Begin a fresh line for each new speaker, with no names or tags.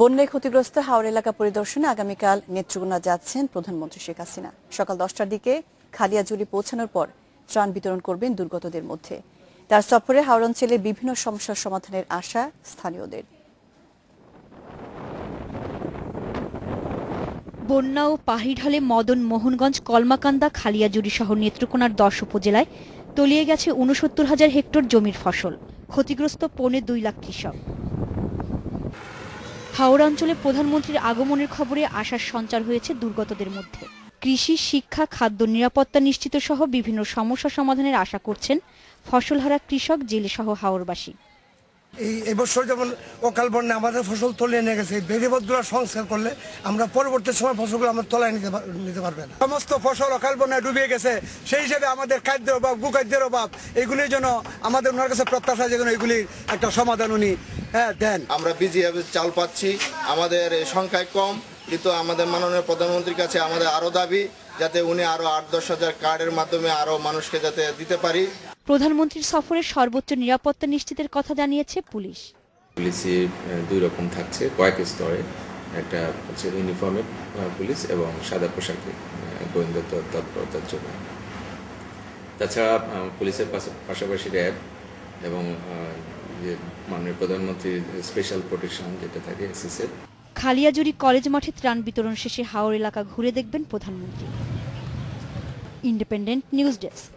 বন্যায় ক্ষতিগ্রস্ত হাওড় এলাকা পরিদর্শনে আগামীকাল নেত্রকোনা যাচ্ছেন প্রধানমন্ত্রী শেখ হাসিনা। সকাল দশটার দিকে খালিয়াজুলি পৌঁছানোর পর ত্রাণ বিতরণ করবেন দুর্গতদের মধ্যে। তার সফরে হাওড় অঞ্চলের বিভিন্ন সমস্যার সমাধানের আশা স্থানীয়দের।
বন্যা ও পাহাড়ি ঢলে মদন মোহনগঞ্জ, কলমাকান্দা, খালিয়াজুড়ি সহ নেত্রকোনার দশ উপজেলায় তলিয়ে গেছে উনসত্তর হাজার হেক্টর জমির ফসল। ক্ষতিগ্রস্ত পৌনে দুই লাখ কৃষক। হাওড়া অঞ্চলে প্রধানমন্ত্রীর আগমনের খবরে আশার সঞ্চার হয়েছে দুর্গতদের মধ্যে। কৃষি, শিক্ষা, খাদ্য নিরাপত্তা নিশ্চিত সহ বিভিন্ন সমস্যা সমাধানের আশা করছেন ফসলহারা কৃষক জেলে সহ হাওড়বাসী
এই এবছর যেমন অকাল বন্যা আমাদের ফসল তলিয়ে নিয়ে গেছে বেড়িপথগুলো সংস্কার করলে আমরা পরবর্তী সময় ফসলগুলো আমরা তলায় নিতে নিতে পারবে না।
সমস্ত ফসল অকাল বন্যায় ডুবিয়ে গেছে, সেই হিসেবে আমাদের খাদ্যের অভাব গুখাদ্যের অভাব, এগুলির জন্য আমাদের ওনার কাছে প্রত্যাশা যেন এগুলির একটা সমাধান উনি হ্যাঁ দেন।
আমরা বিজিএফ চাল পাচ্ছি। আমাদের সংখ্যায় কম কিন্তু আমাদের মাননীয় প্রধানমন্ত্রীর কাছে আমাদের আরও দাবি যাতে উনি আরও আট দশ হাজার কার্ডের মাধ্যমে আরও মানুষকে যাতে দিতে পারি।
প্রধানমন্ত্রীর সফরে সর্বোচ্চ নিরাপত্তা নিশ্চিতের কথা জানিয়েছে পুলিশ।
পুলিশে দুই রকম থাকছে। কয়েক স্তরে একটা হচ্ছে ইউনিফর্মে পুলিশ এবং সাদা পোশাকে গোয়েন্দা তৎ- তৎপরতার জন্য। তাছাড়া পুলিশের পাশা- পাশাপাশি র্যাব এবং যে মাননীয় প্রধানমন্ত্রীর স্পেশাল প্রোটেকশন যেটা থাকে এসএসএফ
খালিয়াজুরি কলেজ মাঠে ত্রাণ বিতরণ শেষে হাওড় এলাকা ঘুরে দেখবেন প্রধানমন্ত্রী। Independent news desk